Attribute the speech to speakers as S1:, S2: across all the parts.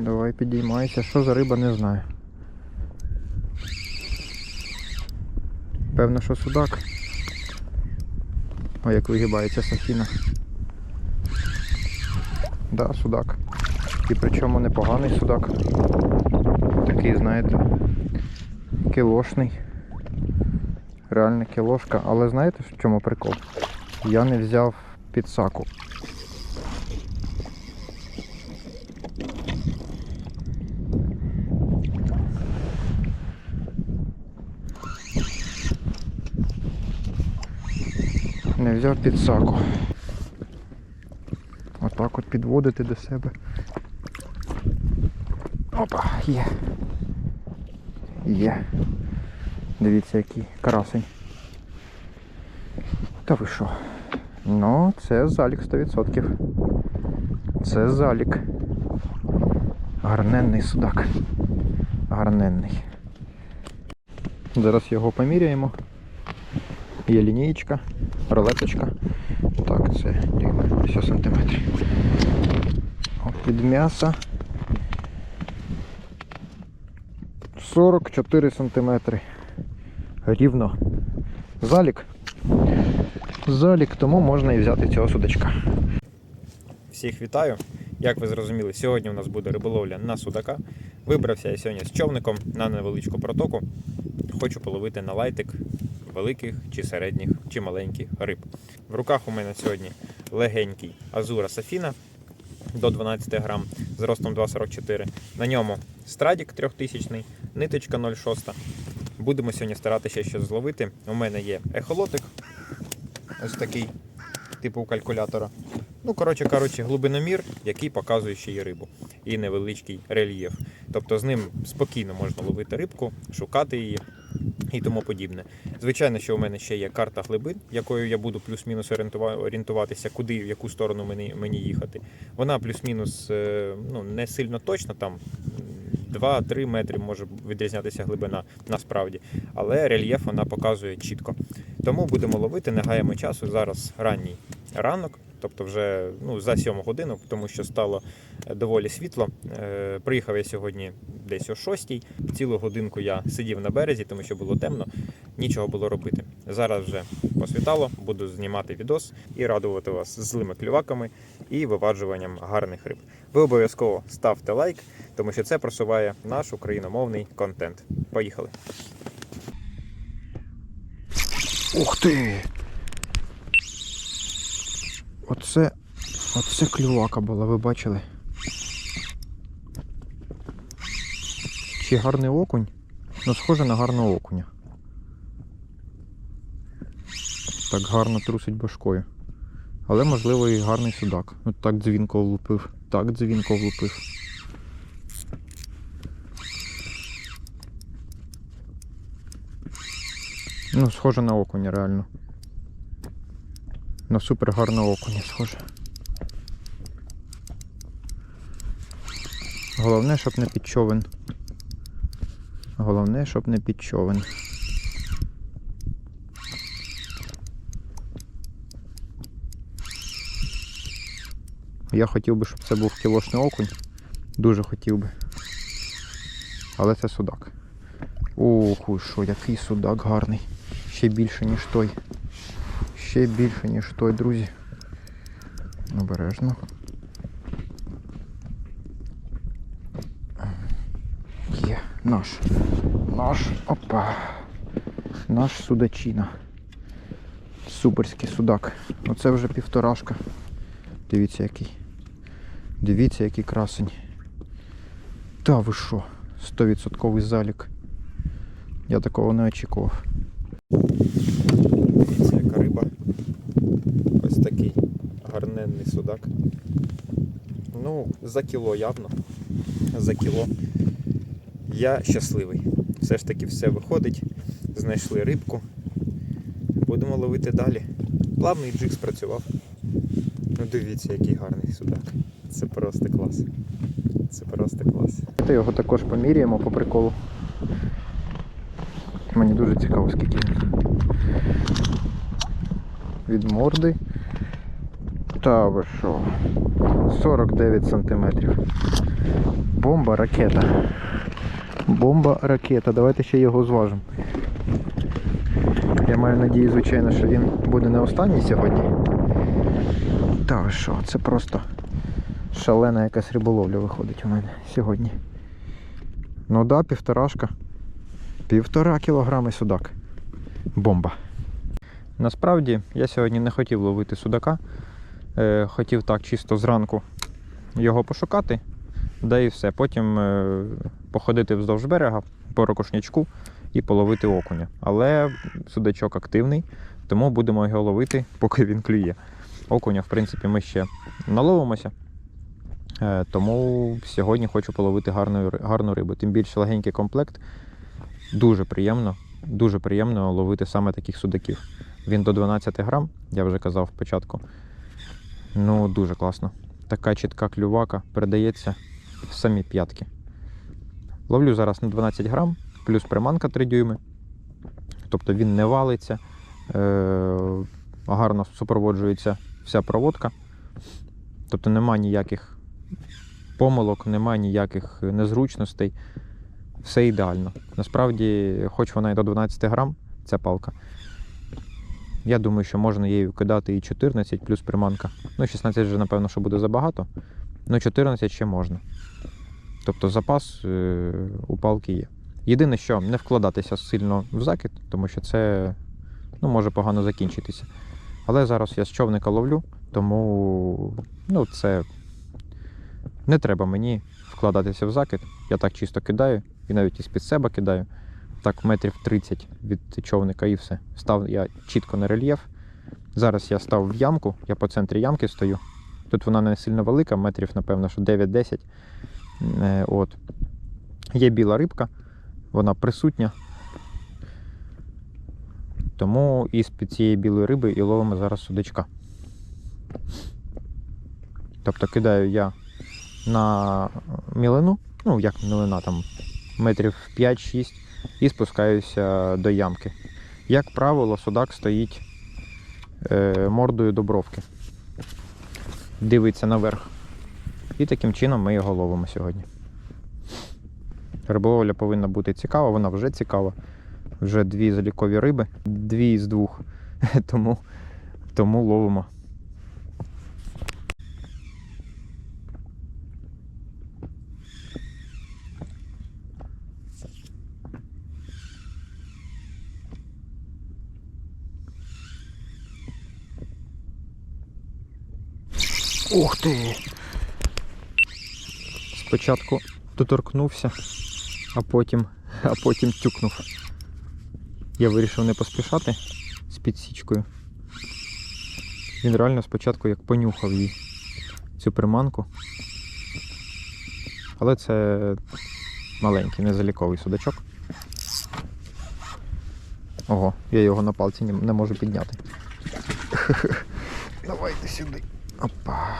S1: Давай підіймайся. Що за риба, не знаю. Певно, що судак. О, як вигибається сахіна. Да, судак. І причому непоганий судак. Такий, знаєте, кілошний. Реально кілошка. Але знаєте, в чому прикол? Я не взяв підсаку. Взяв підсаку. Отак от підводити до себе. Опа, є. Є. Дивіться, який красень. Та ви що? Ну, це залік 100%. Це залік. Гарненний судак. Гарненний. Зараз його поміряємо. Є лінієчка, рулеточка. Так, це дюйми, все сантиметрів. Під м'ясо. 44 сантиметри. Рівно. Залік. Залік, тому можна і взяти цього судачка.
S2: Всіх вітаю. Як ви зрозуміли, сьогодні у нас буде риболовля на судака. Вибрався я сьогодні з човником на невеличку протоку. Хочу половити на лайтик великих чи середніх, чи маленьких риб. В руках у мене сьогодні легенький Азура Сафіна до 12 грам з ростом 2,44. На ньому страдік 3000, ниточка 0,6. Будемо сьогодні старатися щось зловити. У мене є ехолотик, ось такий, типу калькулятора. Ну, коротше кажучи, глибиномір, який показує ще й рибу, і невеличкий рельєф. Тобто з ним спокійно можна ловити рибку, шукати її і тому подібне. Звичайно, що у мене ще є карта глибин, якою я буду плюс-мінус орієнтуватися, куди, в яку сторону мені, мені їхати. Вона плюс-мінус е, ну, не сильно точно, там 2-3 метри може відрізнятися глибина насправді, але рельєф вона показує чітко. Тому будемо ловити, не гаємо часу. Зараз ранній ранок, тобто вже ну, за 7 годину, тому що стало е, доволі світло. Е, Приїхав я сьогодні десь о 6 Цілу годинку я сидів на березі, тому що було темно, нічого було робити. Зараз вже посвітало, буду знімати відос і радувати вас злими клюваками і виваджуванням гарних риб. Ви обов'язково ставте лайк, тому що це просуває наш україномовний контент. Поїхали!
S1: Ух ти! Оце. Оце клювака була, ви бачили? Чи гарний окунь? Ну, схоже на гарного окуня. Так гарно трусить башкою. Але можливо і гарний судак. От так дзвінко влупив. Так дзвінко влупив. Ну, схоже на окуня, реально. На супер гарного окуня схоже. Головне, щоб не під човен. Головне, щоб не під човен. Я хотів би, щоб це був кілошний окунь. Дуже хотів би. Але це судак. Ох, що, який судак гарний. Ще більше, ніж той. Ще більше, ніж той, друзі. Обережно. Є, наш. Наш. Опа. Наш судачина. Суперський судак. Оце вже півторашка. Дивіться який. Дивіться, який красень. Та ви що? 100% залік. Я такого не очікував.
S2: Дивіться, яка риба. Ось такий гарненний судак. Ну, за кіло явно. За кіло. Я щасливий. Все ж таки все виходить. Знайшли рибку. Будемо ловити далі. Плавний джиг спрацював. Ну дивіться, який гарний судак. Це просто клас. Це просто клас.
S1: Давайте його також поміряємо по приколу. Мені дуже цікаво, скільки він. Від морди Та ви що? 49 сантиметрів. Бомба ракета. Бомба ракета. Давайте ще його зважимо. Я маю надію, звичайно, що він буде не останній сьогодні. Та ви що, це просто шалена якась риболовля виходить у мене сьогодні. Ну да, півторашка. Півтора кілограми судак. Бомба. Насправді я сьогодні не хотів ловити судака. Е, хотів так чисто зранку його пошукати, да і все. Потім е, походити вздовж берега по ракушнячку і половити окуня. Але судачок активний, тому будемо його ловити, поки він клює. Окуня, в принципі, ми ще наловимося. Е, Тому сьогодні хочу половити гарну, гарну рибу. Тим більше легенький комплект. Дуже приємно, дуже приємно ловити саме таких судаків. Він до 12 грам, я вже казав спочатку. Ну, дуже класно. Така чітка клювака передається в самі п'ятки. Ловлю зараз на 12 грам, плюс приманка 3 дюйми. Тобто він не валиться, е- гарно супроводжується вся проводка. Тобто нема ніяких помилок, нема ніяких незручностей. Все ідеально. Насправді, хоч вона і до 12 грам, ця палка. Я думаю, що можна її кидати і 14 плюс приманка. Ну, 16 вже, напевно, що буде забагато. Ну, 14 ще можна. Тобто запас е, у палки є. Єдине, що не вкладатися сильно в закид, тому що це ну, може погано закінчитися. Але зараз я з човника ловлю, тому ну, це не треба мені вкладатися в закид. Я так чисто кидаю і навіть із під себе кидаю. Так, метрів 30 від човника і все. Став я чітко на рельєф. Зараз я став в ямку, я по центрі ямки стою. Тут вона не сильно велика, метрів, напевно, що 9-10. Е, От. Є біла рибка, вона присутня. Тому із-під цієї білої риби і ловимо зараз судачка. Тобто кидаю я на мілину, ну як мілина, там метрів 5-6 і спускаюся до ямки. Як правило, судак стоїть е, мордою до бровки. Дивиться наверх. І таким чином ми його ловимо сьогодні. Риболовля повинна бути цікава, вона вже цікава. Вже дві залікові риби, дві з двох. тому, тому ловимо. Ух ти! Спочатку доторкнувся, а потім, а потім тюкнув. Я вирішив не поспішати з підсічкою. Він реально спочатку як понюхав її цю приманку. Але це маленький, незаліковий судачок. Ого, я його на палці не, можу підняти. Давайте сюди. Опа.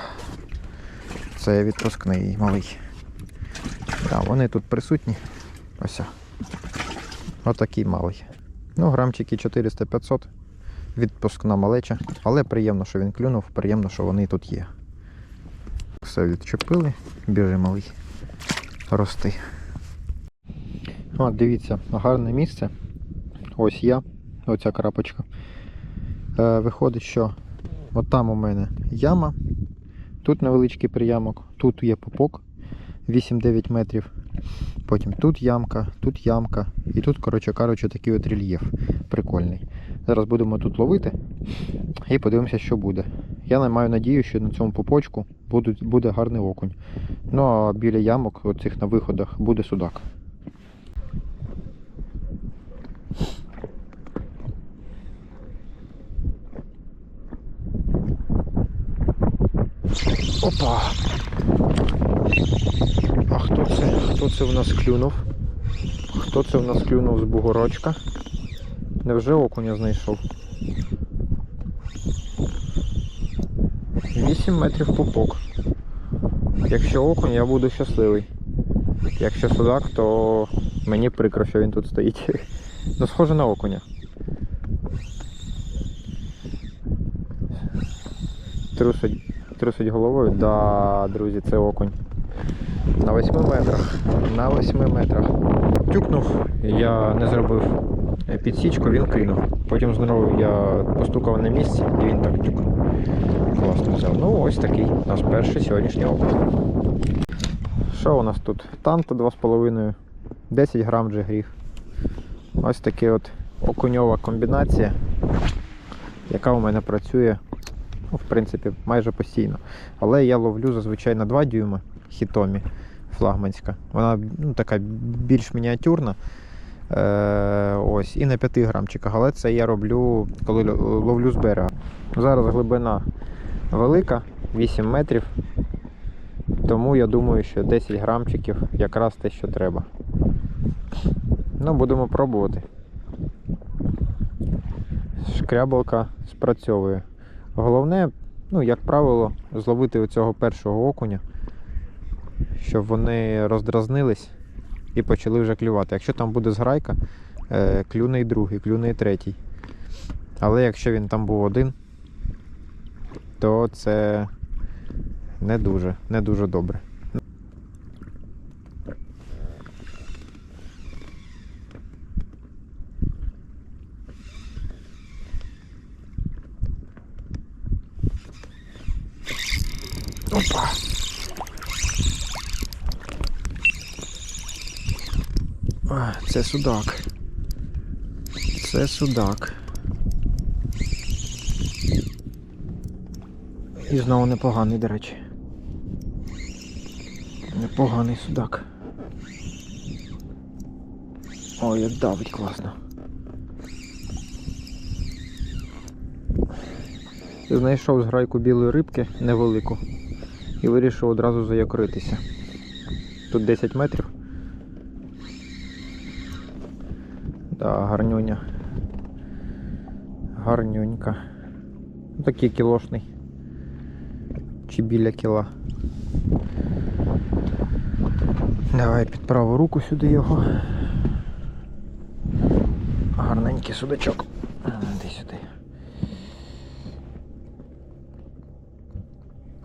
S1: Це відпускний малий. Так, вони тут присутні. Ось. Отакий малий. Ну, грамчики 400-500. Відпускна малеча. Але приємно, що він клюнув, приємно, що вони тут є. Все відчепили, біжи малий. Рости. От, дивіться, гарне місце. Ось я, оця крапочка. Е, виходить, що от там у мене яма, тут невеличкий приямок, тут є попок 8-9 метрів. Потім тут ямка, тут ямка. І тут, коротше кажучи, такий от рельєф прикольний. Зараз будемо тут ловити і подивимося, що буде. Я маю надію, що на цьому попочку буде гарний окунь. Ну а біля ямок, оцих на виходах, буде судак. Опа! А хто це? Хто це в нас клюнув? Хто це в нас клюнув з бугорочка? Невже окуня знайшов? 8 метрів пупок. Якщо окунь, я буду щасливий. Якщо судак, то мені прикро, що він тут стоїть. Ну, схоже на окуня. Трусить, трусить головою. Да, друзі, це окунь. На 8 метрах. На 8 метрах. Тюкнув, я не зробив е, підсічку, він кинув. Потім знову я постукав на місці і він так тюк. Класно взяв. Ну, ось такий у нас перший сьогоднішній окунь. Що у нас тут? Танто 2,5, 10 грам джигрів. Ось така от окуньова комбінація, яка у мене працює, ну, в принципі, майже постійно. Але я ловлю зазвичай на 2 дюйми хітомі флагманська. Вона ну, така більш мініатюрна. Е, ось, і на 5 грамчиках. Але це я роблю, коли ловлю з берега. Зараз глибина велика, 8 метрів. Тому я думаю, що 10 грамчиків якраз те, що треба. Ну, будемо пробувати. Шкрябалка спрацьовує. Головне, ну, як правило, зловити оцього першого окуня, щоб вони роздразнились і почали вже клювати. Якщо там буде зграйка, е, клюне і другий, клюне і третій. Але якщо він там був один, то це не дуже, не дуже добре. Опа. Це судак. Це судак. І знову непоганий, до речі. Непоганий судак. Ой, як давить класно. Знайшов зграйку білої рибки невелику і вирішив одразу заякоритися. Тут 10 метрів. Да, гарнюня. Гарнюнька. Ну, Такий кілошний. Чи біля кіла. Давай під праву руку сюди його. Гарненький судачок. Іди сюди.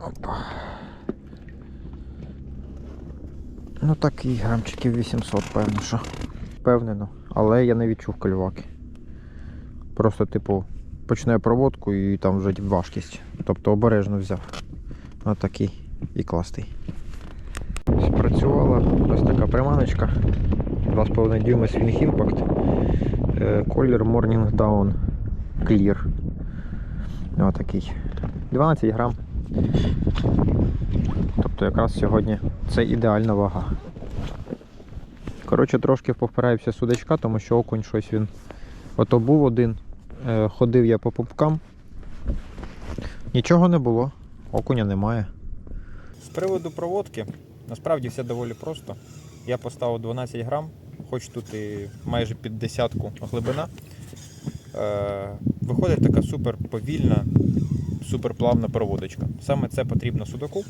S1: Опа. Ну такий грамчиків 800, певно, що. Впевнено. Але я не відчув кальваки. Просто, типу, починаю проводку і там вже важкість. Тобто обережно взяв. Отакий і класний. Спрацювала ось така приманочка. 2,5 дюйма Swing Impact. Е, Колір Morning Down Clear. Отакий. 12 грам. Тобто якраз сьогодні це ідеальна вага. Коротше, трошки повпираюся судачка, тому що окунь щось він. Ото був один. Е, ходив я по пупкам. Нічого не було, окуня немає.
S2: З приводу проводки, насправді все доволі просто. Я поставив 12 грам, хоч тут і майже під десятку глибина. Е, виходить така супер повільна, супер плавна проводочка. Саме це потрібно судаку,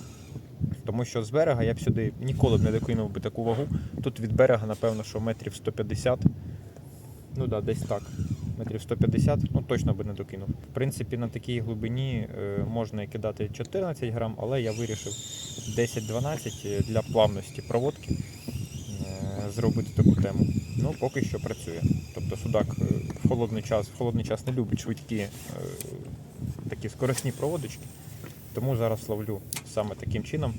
S2: тому що з берега я б сюди ніколи б не докинув би таку вагу. Тут від берега, напевно, що метрів 150. Ну да, десь так. Метрів 150, ну точно би не докинув. В принципі, на такій глибині е, можна і кидати 14 грам, але я вирішив 10-12 для плавності проводки е, зробити таку тему. Ну, поки що працює. Тобто судак е, в холодний час, в холодний час не любить швидкі такі скорисні проводочки. Тому зараз ловлю саме таким чином.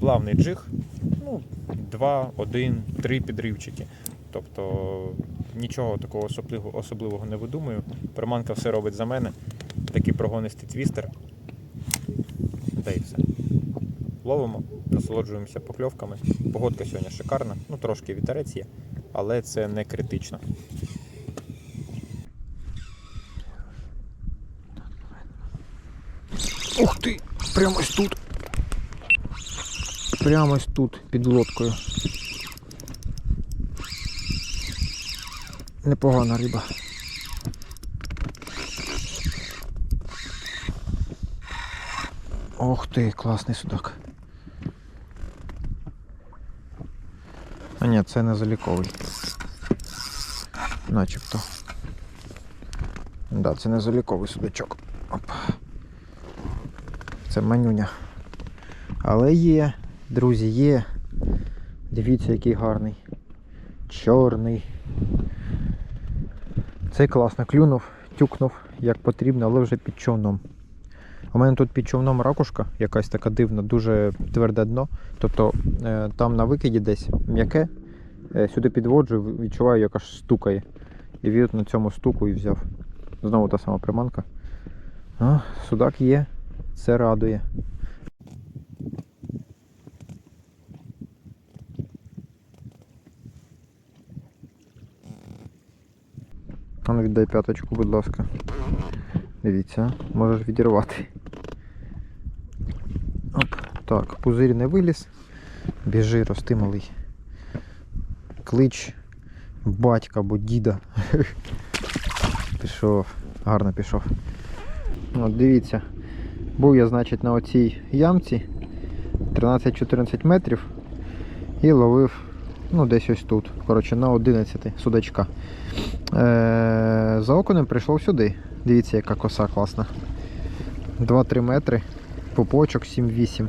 S2: Плавний джиг, ну, 2, 1, 3 підривчики. Тобто нічого такого особливого, не видумую. Приманка все робить за мене. Такий прогонистий твістер. Та і все. Ловимо, насолоджуємося покльовками. Погодка сьогодні шикарна, ну трошки вітерець є, але це не критично.
S1: Ух ти! Прямо ось тут. Прямо ось тут, під лодкою. Непогана риба. Ох ти, класний судак. А ні, це не заліковий. Начебто. Да, це не заліковий судачок. Опа. Це манюня. Але є, друзі, є. Дивіться, який гарний. Чорний. Цей класно клюнув, тюкнув як потрібно, але вже під човном. У мене тут під човном ракушка, якась така дивна, дуже тверде дно. Тобто е, там на викиді десь м'яке, е, сюди підводжу, відчуваю, як аж стукає. І він на цьому стуку і взяв. Знову та сама приманка. А, судак є, це радує. Ну віддай п'яточку, будь ласка. Дивіться, можеш відірвати. Оп, так, пузир не виліз. Біжи, рости малий. Клич батька або діда. Пішов, гарно пішов. От дивіться, був я, значить, на оцій ямці 13-14 метрів і ловив ну, десь ось тут. Коротше, на 11 судачка. Е, за окунем прийшов сюди. Дивіться, яка коса класна. 2-3 метри, пупочок 7-8.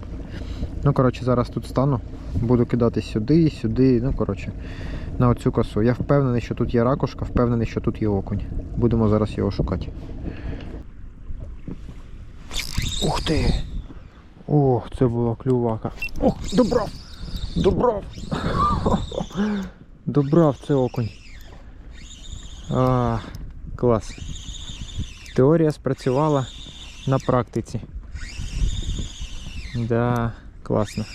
S1: Ну, коротше, зараз тут стану. Буду кидати сюди, сюди. Ну, коротше, на оцю косу. Я впевнений, що тут є ракушка, впевнений, що тут є окунь. Будемо зараз його шукати. Ух ти! Ох, це була клювака. Ох, добрав! Добрав! Добрав це окунь. А, клас. Теорія спрацювала на практиці. Да, класно.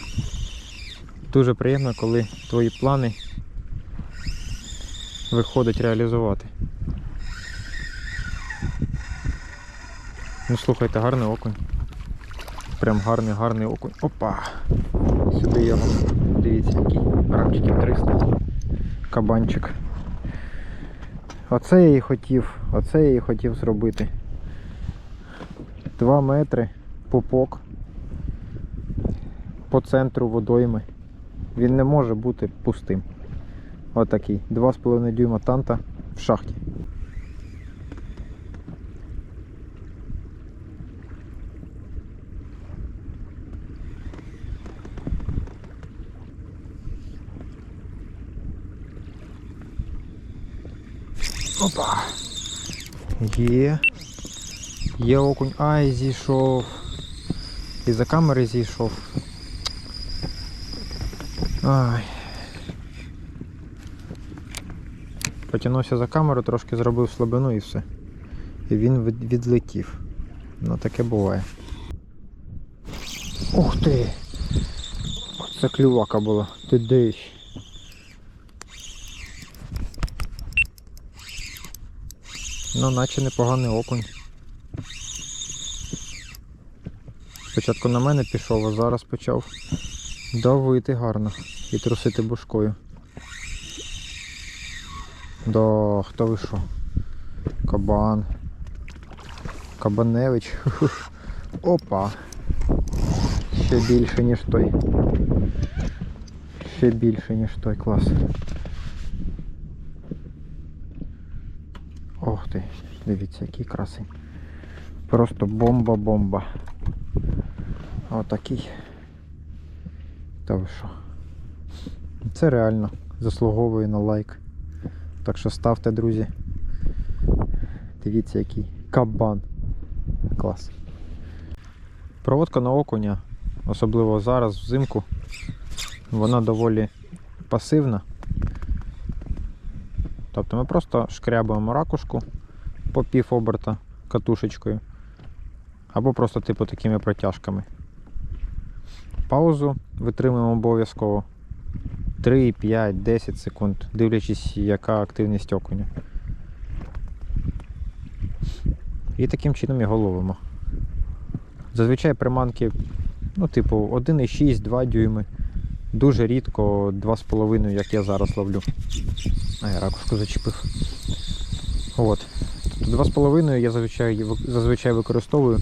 S1: Дуже приємно, коли твої плани виходить реалізувати. Ну слухайте, гарний окунь. Прям гарний, гарний окунь. Опа! Сюди його. Дивіться, який. Грамчиків 300. Кабанчик. Оце я і хотів, оце я і хотів зробити. Два метри пупок по центру водойми. Він не може бути пустим. Отакий. 2,5 дюйма танта в шахті. Опа. Є. Є окунь. Ай, зійшов. І за камери зійшов. Ай. Потягнувся за камеру, трошки зробив слабину і все. І він відлетів. Ну таке буває. Ух ти! Це клювака була. Ти диш. Ну, наче непоганий окунь. Спочатку на мене пішов, а зараз почав давити гарно і трусити бушкою. Да, хто ви що? Кабан. Кабаневич. Опа. Ще більше, ніж той. Ще більше, ніж той клас. Ох ти, дивіться, який красень. Просто бомба-бомба. Отакий. Та ви що? Це реально заслуговує на лайк. Так що ставте, друзі. Дивіться, який кабан. Клас. Проводка на окуня, особливо зараз, взимку, вона доволі пасивна. Тобто ми просто шкрябуємо ракушку по пів оберта катушечкою. Або просто типу такими протяжками. Паузу витримуємо обов'язково 3, 5, 10 секунд, дивлячись, яка активність окуня. І таким чином його ловимо. Зазвичай приманки, ну, типу, 1,6, 2 дюйми. Дуже рідко 2,5, як я зараз ловлю. А, я ракушку зачепив. От. Тобто 2,5 я зазвичай, зазвичай використовую,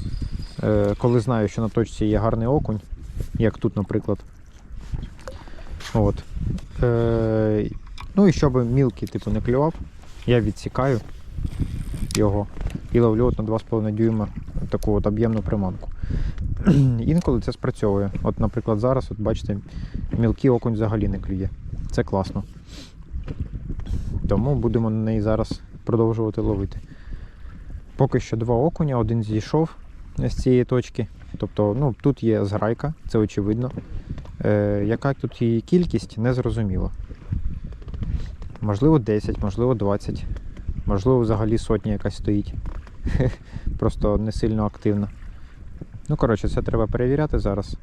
S1: е, коли знаю, що на точці є гарний окунь, як тут, наприклад. От. Е, ну і щоб мілкий типу, не клював, я відсікаю його і ловлю от на 2,5 дюйма таку от об'ємну приманку. інколи це спрацьовує. От, наприклад, зараз, от бачите, мілкий окунь взагалі не клює. Це класно. Тому будемо на неї зараз продовжувати ловити. Поки що два окуня, один зійшов з цієї точки. Тобто, ну, тут є зграйка, це очевидно. Е, яка тут її кількість, не зрозуміло. Можливо, 10, можливо, 20, можливо, взагалі сотня якась стоїть. Просто не сильно активна. Ну, коротше, це треба перевіряти зараз.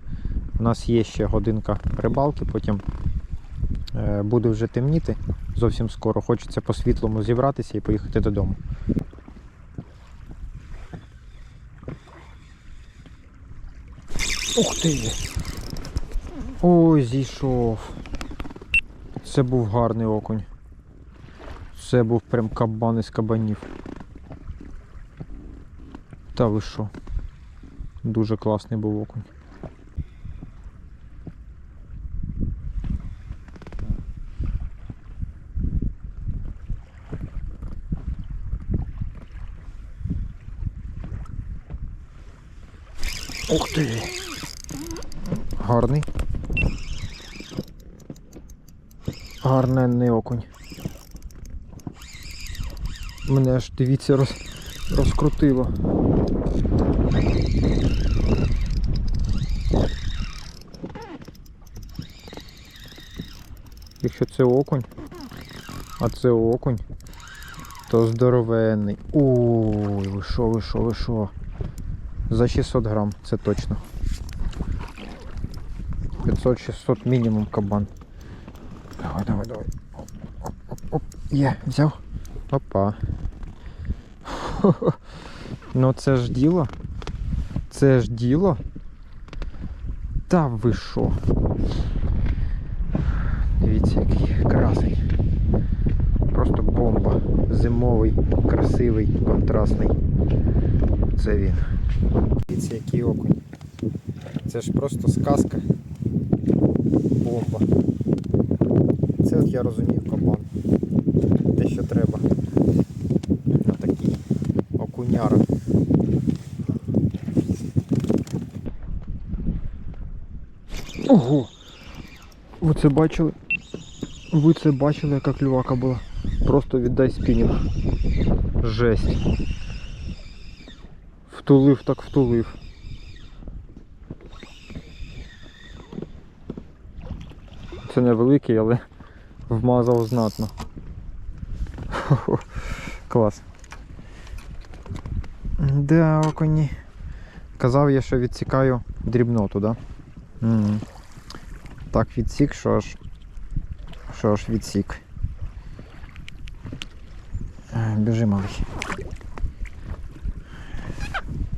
S1: У нас є ще годинка рибалки, потім е, буде вже темніти зовсім скоро. Хочеться по світлому зібратися і поїхати додому. Ух ти! Ой, зійшов. Це був гарний окунь. Це був прям кабан із кабанів. Та ви що? Дуже класний був окунь. Ух ти! Гарний. Гарненний окунь. Мене аж дивіться роз... розкрутило. Якщо це окунь, а це окунь, то здоровенний. Ой, ви що, ви що, ви що? За 600 грам, це точно. 500-600 мінімум кабан. Давай, давай, давай. Оп, оп, оп, оп. Є, взяв. Опа. Ну це ж діло. Це ж діло. Та ви що? Дивіться, який красень. Просто бомба. Зимовий, красивий, контрастний. Це він. Дивіться, який окунь. Це ж просто сказка. Бомба. От я розумію кабан. Те, що треба. Отакий окуняра. Ого! Ви це бачили? Ви це бачили, яка клювака була? Просто віддай спінінг. Жесть. Втулив так втулив. Це невеликий, але вмазав знатно. Клас. Да, окуні. Казав я, що відсікаю дрібноту, да? Мгм. Так відсік, що ж. Що ж відсік. Е, Біжи, малий.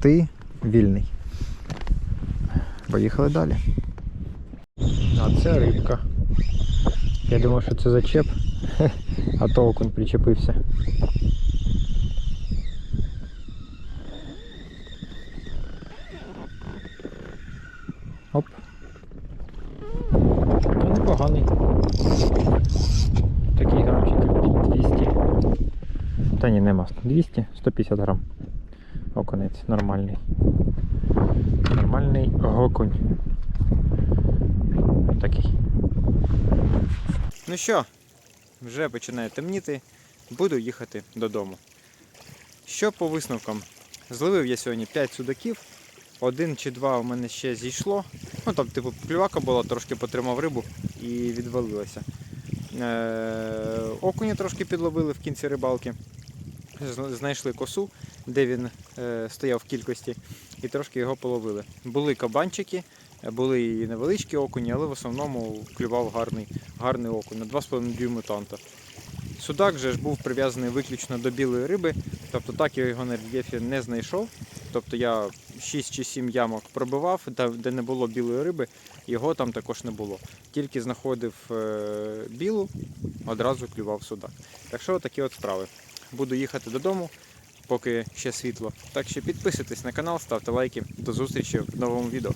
S1: Ти вільний. Поїхали далі. А це рибка. Я думав, що це зачеп, а то окунь причепився. Оп. Ну, непоганий. Такий грамчик під 200. Та ні, нема. 200, 150 грам. Окунець нормальний. Нормальний окунь. Такий.
S2: Ну що, вже починає темніти, буду їхати додому. Що по висновкам? Зловив я сьогодні 5 судаків, один чи два у мене ще зійшло. Ну там, типу, клювака була, трошки потримав рибу і відвалилася. Е- окуня трошки підловили в кінці рибалки. Знайшли косу, де він е- стояв в кількості, і трошки його половили. Були кабанчики, були і невеличкі окуні, але в основному клював гарний, гарний окунь на 2,5 дюйми танта. Судак же ж був прив'язаний виключно до білої риби, тобто так я його на рельєфі не знайшов. Тобто я 6 чи 7 ямок пробивав, де не було білої риби, його там також не було. Тільки знаходив е, білу, одразу клював судак. Так що такі от справи. Буду їхати додому, поки ще світло. Так що підписуйтесь на канал, ставте лайки. До зустрічі в новому відео.